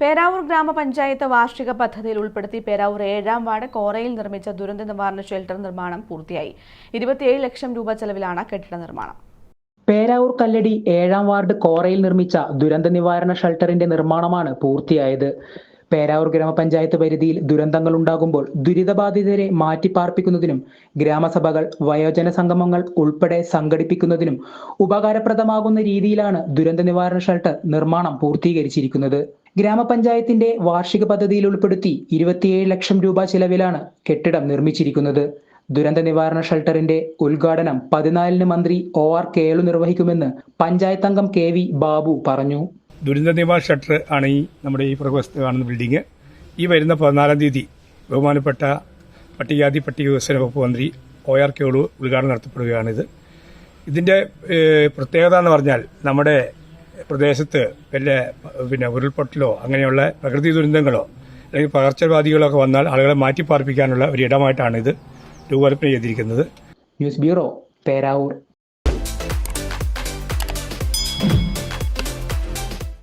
പേരാവൂർ ഗ്രാമപഞ്ചായത്ത് വാർഷിക പദ്ധതിയിൽ ഉൾപ്പെടുത്തി പേരാവൂർ ഏഴാം വാർഡ് കോറയിൽ നിർമ്മിച്ച ദുരന്ത നിവാരണ ഷെൽട്ടർ നിർമ്മാണം പൂർത്തിയായി. ഇരുപത്തിയേഴ് ലക്ഷം രൂപ ചെലവിലാണ് കെട്ടിട നിർമ്മാണം. പേരാവൂർ കല്ലടി ഏഴാം വാർഡ് കോറയിൽ നിർമ്മിച്ച ദുരന്ത നിവാരണ ഷെൽട്ടറിന്റെ നിർമ്മാണമാണ് പൂർത്തിയായത്. പേരാവൂർ ഗ്രാമപഞ്ചായത്ത് പരിധിയിൽ ദുരന്തങ്ങൾ ഉണ്ടാകുമ്പോൾ ദുരിതബാധിതരെ മാറ്റിപ്പാർപ്പിക്കുന്നതിനും ഗ്രാമസഭകൾ വയോജന സംഗമങ്ങൾ ഉൾപ്പെടെ സംഘടിപ്പിക്കുന്നതിനും ഉപകാരപ്രദമാകുന്ന രീതിയിലാണ് ദുരന്ത നിവാരണ ഷെൽട്ടർ നിർമ്മാണം പൂർത്തീകരിച്ചിരിക്കുന്നത്. ഗ്രാമപഞ്ചായത്തിന്റെ വാർഷിക പദ്ധതിയിൽ ഉൾപ്പെടുത്തി ഇരുപത്തിയേഴ് ലക്ഷം രൂപ ചിലവിലാണ് കെട്ടിടം നിർമ്മിച്ചിരിക്കുന്നത്. ദുരന്ത നിവാരണ ഷെൽട്ടറിന്റെ ഉദ്ഘാടനം പതിനാലിന് മന്ത്രി ഒ ആർ കേളു നിർവഹിക്കുമെന്ന് പഞ്ചായത്ത് അംഗം കെ വി ബാബു പറഞ്ഞു. ദുരന്ത നിവാരണ ഷെൽട്ടർ ആണ് ഈ നമ്മുടെ ഈ പ്രകോസ്ത് കാണുന്ന ബിൽഡിംഗ് ഈ വരുന്ന പതിനാലാം തീയതി ബഹുമാനപ്പെട്ട പട്ടികജാതി പട്ടിക വികസന വകുപ്പ് മന്ത്രി ഒ ആർ കേളു ഉദ്ഘാടനം നടത്തപ്പെടുകയാണിത്. ഇതിന്റെ പ്രത്യേകത എന്ന് പറഞ്ഞാൽ നമ്മുടെ പ്രദേശത്ത് വല്ല പിന്നെ ഉരുൾപൊട്ടലോ അങ്ങനെയുള്ള പ്രകൃതി ദുരന്തങ്ങളോ അല്ലെങ്കിൽ പകർച്ചവ്യാധികളൊക്കെ വന്നാൽ ആളുകളെ മാറ്റിപ്പാർപ്പിക്കാനുള്ള ഒരു ഇടമായിട്ടാണ് ഇത് രൂപകൽപ്പന ചെയ്തിരിക്കുന്നത്. News bureau Peravoor.